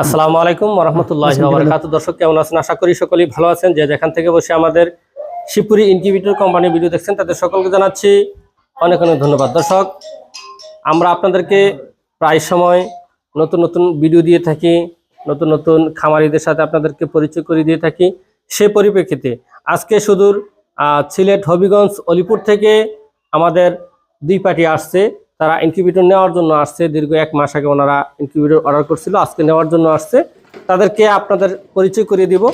আসসালামু আলাইকুম রহমতুল্লাহ বারকাত দর্শক কেমন আছেন? আশা করি সকলেই ভালো আছেন। যে যেখান থেকে বসে আমাদের শিবপুরি ইনকিউবেটর কোম্পানির ভিডিও দেখছেন তাদের সকলকে জানাচ্ছি অনেক অনেক ধন্যবাদ। দর্শক আমরা আপনাদেরকে প্রায় সময় নতুন নতুন ভিডিও দিয়ে থাকি নতুন নতুন খামারিদের সাথে আপনাদেরকে পরিচয় করে দিয়ে থাকি সে পরিপ্রেক্ষিতে। আজকে সুদূর আহ, সিলেট হবিগঞ্জ অলিপুর থেকে আমাদের দুই পার্টি আসছে। তারা ইনকিউবেটর নেওয়ার জন্য আসছে। দীর্ঘ এক মাস আগে ওনারা ইনকিউবেটর অর্ডার করছিল, আজকে নেওয়ার জন্য আসছে। তাদেরকে আপনাদের পরিচয় করিয়ে দিব।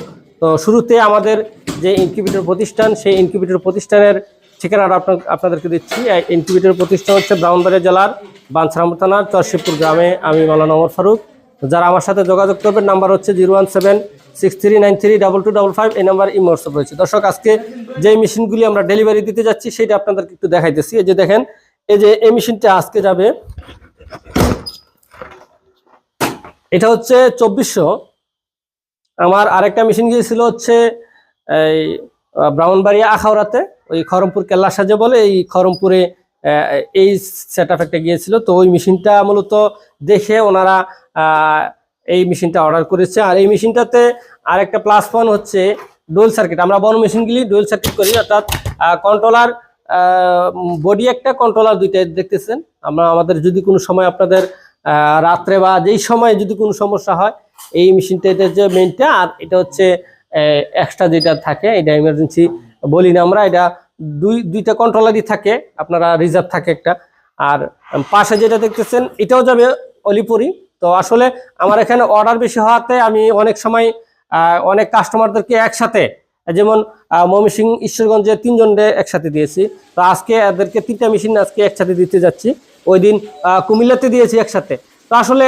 তো শুরুতে আমাদের যে ইনকিউবেটর প্রতিষ্ঠান, সেই ইনকিউবেটর প্রতিষ্ঠানের ঠিকানাটা আপনার, আপনাদেরকে দিচ্ছি। এই ইনকিউবেটর প্রতিষ্ঠান হচ্ছে ব্রাউনবাড়িয়া জেলার বাঞ্ছারাম থানার চরশিবপুর গ্রামে। আমি মালানা ওমর ফারুক। যারা আমার সাথে যোগাযোগ করবেন, নাম্বার হচ্ছে zero one seven, six three nine three, double two double five, এই নাম্বার ইমো হোয়াটসঅ্যাপ রয়েছে। দর্শক, আজকে যে মেশিনগুলি আমরা ডেলিভারি দিতে যাচ্ছি, সেটা আপনাদেরকে একটু দেখাইতেছি। এই যে দেখেন এই যে এই মেশিনটা আজকে যাবে। এটা হচ্ছে চব্বিশশো। আমার আরেকটা মেশিন গিয়েছিল হচ্ছে এই আহ, ব্রাহ্মণবাড়িয়া আখাউড়াতে ওই খরমপুর কেল্লা সাজে বলে এই খরমপুরে এই সেট একটা গিয়েছিল। তো ওই মেশিনটা মূলত দেখে ওনারা এই মেশিনটা অর্ডার করেছে। আর এই মেশিনটাতে আরেকটা প্লাস পয়েন্ট হচ্ছে ডোয়েল সার্কিট আমরা বড় মেশিনগুলি ডোয়েল সার্কিট করি অর্থাৎ কন্ট্রোলার বডি একটা কন্ট্রোলার দুইটা দেখতেছেন। আমরা আমাদের যদি কোনো সময় আপনাদের রাত্রে বা যেই সময় যদি কোনো সমস্যা হয়, এই মেশিনটা এটা হচ্ছে মেইনটা আর এটা হচ্ছে এক্সট্রা যেটা থাকে, এটা ইমার্জেন্সি বলি না আমরা, এটা দুই, দুইটা কন্ট্রোলারই থাকে, আপনারা রিজার্ভ থাকে একটা। আর পাশে যেটা দেখতেছেন, এটাও যাবে অলিপুরি তো আসলে আমার এখানে অর্ডার বেশি হওয়াতে আমি অনেক সময় অনেক কাস্টমারদেরকে একসাথে যেমন মমিসিং ঈশ্বরগঞ্জে তিনজনকে একসাথে দিয়েছি। তো আজকে এদেরকে তিনটা মেশিন আজকে একসাথে দিতে যাচ্ছি। ওই দিন কুমিল্লাতে দিয়েছি একসাথে। তো আসলে,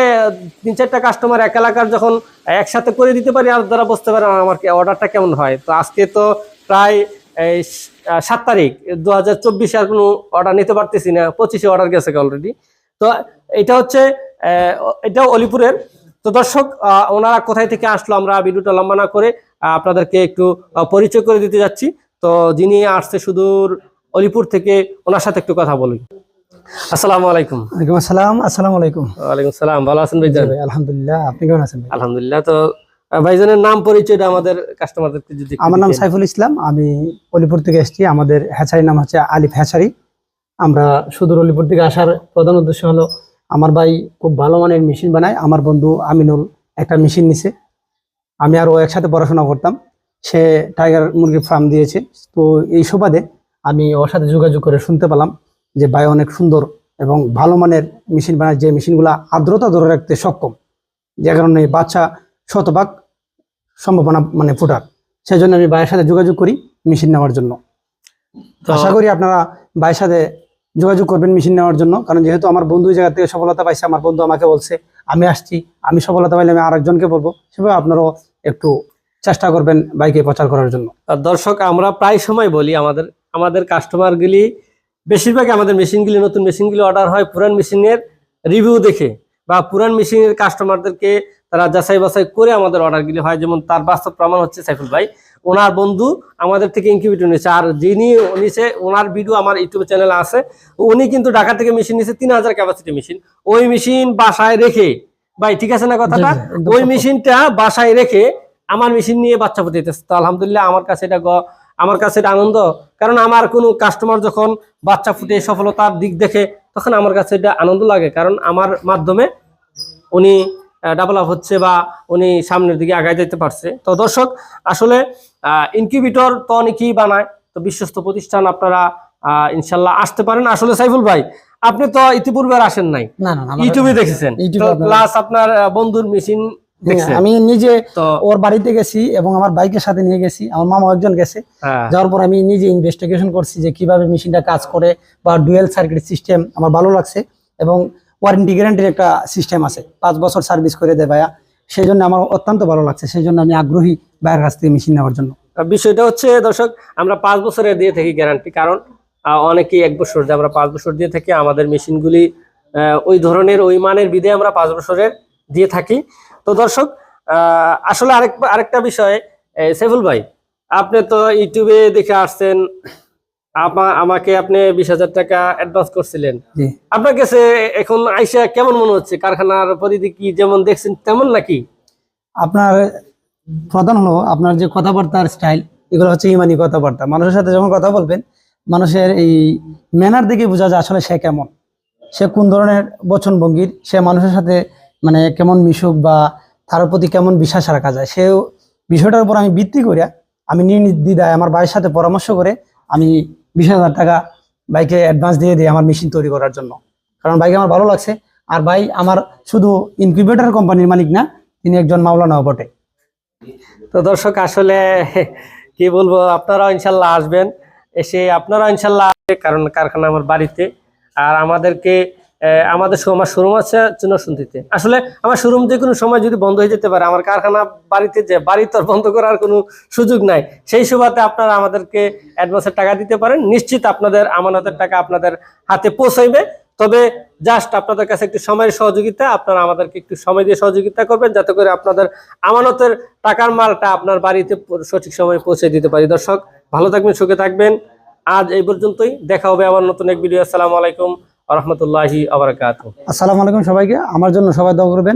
তিন চারটা কাস্টমার এক এলাকার যখন একসাথে করে দিতে পারি, আর তারা বুঝতে পারে আমার অর্ডারটা কেমন হয়। তো আজকে তো প্রায় সাত তারিখ দু হাজার চব্বিশে আর কোনো অর্ডার নিতে পারতেছি না। পঁচিশে অর্ডার গেছে অলরেডি তো এটা হচ্ছে এটাও অলিপুরের। তো দর্শক ওনারা কোথায় থেকে আসলো আমরা ভিডিওটা লম্বা না করে আপনাদেরকে একটু পরিচয় করে দিতে যাচ্ছি। তো যিনি আসছে সুদূর অলিপুর থেকে ওনার সাথে একটু কথা বলি। আসসালামু আলাইকুম। ওয়ালাইকুম আসসালাম আসসালামু আলাইকুম। ওয়ালাইকুম ভালো আছেন ভাইজান? আলহামদুলিল্লাহ আপনি কেমন আছেন আলহামদুলিল্লাহ তো ভাইজানের নাম পরিচয়টা আমাদের কাস্টমারদেরকে যদি আমার নাম সাইফুল ইসলাম আমি অলিপুর থেকে এসেছি। আমাদের হ্যাচারির নাম হচ্ছে আলিফ হ্যাচারি। আমরা সুদূর অলিপুর থেকে আসার প্রধান উদ্দেশ্য হলো আমার ভাই খুব ভালো মানের মেশিন বানায়। আমার বন্ধু আমিনুল একটা মেশিন নিছে। আমি আর ও একসাথে পড়াশোনা করতাম। সে টাইগার মুরগির ফার্ম দিয়েছে। তো এই সুবাদে আমি ওর সাথে যোগাযোগ করে শুনতে পেলাম যে ভাই অনেক সুন্দর এবং ভালো মানের মেশিন বানায় যে মেশিনগুলো আর্দ্রতা ধরে রাখতে সক্ষম। যে কারণে বাচ্চা শতভাগ সম্ভাবনা মানে ফোটার। সেই জন্য আমি ভাইয়ের সাথে যোগাযোগ করি মেশিন নেওয়ার জন্য। তো আশা করি আপনারা ভাইয়ের সাথে যোগাযোগ করবেন মেশিন নেওয়ার জন্য। কারণ যেহেতু আমার বন্ধু জায়গা থেকে সফলতা পাইছে আমার বন্ধু আমাকে বলছে আমি আসছি আমি সফলতা পাইলে আমি আরেকজনকে বলব। সেভাবে আপনারাও একটু চেষ্টা করবেন বাইকে প্রচার করার জন্য। দর্শক, আমরা প্রায় সময় বলি, আমাদের আমাদের কাস্টমারগুলি বেশিরভাগই আমাদের মেশিনগুলি নতুন মেশিনগুলি অর্ডার হয় পুরান মেশিনের রিভিউ দেখে বা পুরান মেশিনের কাস্টমারদেরকে তারা যাচাই বাছাই করে আমাদের অর্ডারগুলি হয়। যেমন তার বাস্তব প্রমাণ হচ্ছে সাইফুল ভাই। ওনার বন্ধু আমাদের থেকে ইনকিউবেটর নিয়েছে আর যিনি নিচে ওনার ভিডিও আমার ইউটিউব চ্যানেলে আছে। উনি কিন্তু ঢাকা থেকে মেশিন নিয়েছে, তিন হাজার ক্যাপাসিটি মেশিন ওই মেশিন বাসায় রেখে ভাই ঠিক আছে না কথাটা? ওই মেশিনটা বাসায় রেখে আমার মেশিন নিয়ে বাচ্চা ফুটাইতেছে তো আলহামদুলিল্লাহ আমার কাছে এটা গ- আমার কাছে এটা আনন্দ। কারণ আমার কোনো কাস্টমার যখন বাচ্চা ফুটে সফলতার দিক দেখে তখন আমার কাছে এটা আনন্দ লাগে। কারণ আমার মাধ্যমে উনি ডেভেলপ হচ্ছে বা উনি সামনের দিকে আগায় যেতে পারছে। তো দর্শক আসলে ইনকিউবেটর তো অনেকেই বানায়। তো বিশ্বস্ত প্রতিষ্ঠান আপনারা আহ, ইনশাল্লাহ আসতে পারেন। আসলে সাইফুল ভাই আপনি তো ইতিপূর্বে আসেন নাই। ইউটিউবে দেখেছেন। প্লাস আপনার বন্ধুর মেশিন আমি নিজে ওর বাড়িতে গেছি এবং আমার বাইকের সাথে নিয়ে গেছি। আমার মামা একজন গেছে। হ্যাঁ। যাওয়ার পর আমি নিজে ইনভেস্টিগেশন করছি যে কীভাবে মেশিনটা কাজ করে বা ডুয়েল সার্কিট সিস্টেম আমার ভালো লাগছে এবং ওয়ারেন্টি গ্যারান্টির একটা সিস্টেম আছে। পাঁচ বছর সার্ভিস করে দেয় ভাইয়া। সেই জন্য আমার অত্যন্ত ভালো লাগছে। সেই জন্য আমি আগ্রহী ভাইয়ের কাছ থেকে মেশিন নেওয়ার জন্য। বিষয়টা হচ্ছে দর্শক আমরা পাঁচ বছরের দিয়ে থাকি গ্যারান্টি কারণ অনেকেই এক বছর দেয় আমরা পাঁচ বছর দিয়ে থাকি আমাদের মেশিনগুলি ওই ধরনের ওই মানের বিধে আমরা পাঁচ বছরের দিয়ে থাকি। তো দর্শক আসলে আরেক আরেকটা বিষয় এ, সাইফুল ভাই আপনি তো ইউটিউবে দেখে আসছেন আমা- আমাকে আপনি বিশ হাজার টাকা অ্যাডভান্স করছিলেন। জি। আপনার কাছে এখন আইসা কেমন মনে হচ্ছে? কারখানার পরিধি কি যেমন দেখছেন তেমন নাকি? আপনার প্রধান হলো আপনার যে কথাবার্তার স্টাইল এগুলো হচ্ছে ইমানি কথাবার্তা। মানুষের সাথে যখন কথা বলবেন মানুষের এই ম্যানার দেখে বোঝা যায় আসলে সে কেমন। সে কোন ধরনের বচন ভঙ্গির, সে মানুষের সাথে মানে কেমন মিশুক বা তার প্রতি কেমন বিশ্বাস রাখা যায়, সেও বিষয়টার উপর আমি ভিত্তি করে আমি নির্দ্বিধায় আমার ভাইয়ের সাথে পরামর্শ করে আমি বিশ হাজার টাকা বাইকে অ্যাডভান্স দিয়ে দিই আমার মেশিন তৈরি করার জন্য। কারণ বাইকে আমার ভালো লাগছে, আর ভাই আমার শুধু ইনকিউবেটর কোম্পানির মালিক না, তিনি একজন মাওলানাও বটে। তো দর্শক, আসলে কি বলব, আপনারাও ইনশাল্লাহ আসবেন। এসে আপনারা ইনশাল্লাহ কারণ কারখানা আমার বাড়িতে। আর আমাদেরকে আমাদের আমার শোরুম আছে চুনসুন্দিতে আসলে আমার শোরুম যে কোনো সময় যদি বন্ধ হয়ে যেতে পারে, আমার কারখানা বাড়িতে যে বাড়ি তো বন্ধ করার কোনো সুযোগ নাই, সেই সুবাদে আপনারা আমাদেরকে অ্যাডভান্সের টাকা দিতে পারেন। নিশ্চিত আপনাদের আমানতের টাকা আপনাদের হাতে পৌঁছাইবে। তবে জাস্ট আপনাদের কাছে একটু সময়ের সহযোগিতা, আপনারা আমাদেরকে একটু সময় দিয়ে সহযোগিতা করবেন, যাতে করে আপনাদের আমানতের টাকার মালটা আপনার বাড়িতে সঠিক সময়ে পৌঁছে দিতে পারি। দর্শক ভালো থাকবেন, সুখে থাকবেন। আজ এই পর্যন্তই। দেখা হবে আবার নতুন এক ভিডিও। আসসালামু আলাইকুম রহমতুল্লাহি আবরকাত আসসালামু আলাইকুম সবাইকে। আমার জন্য সবাই দোয়া করবেন।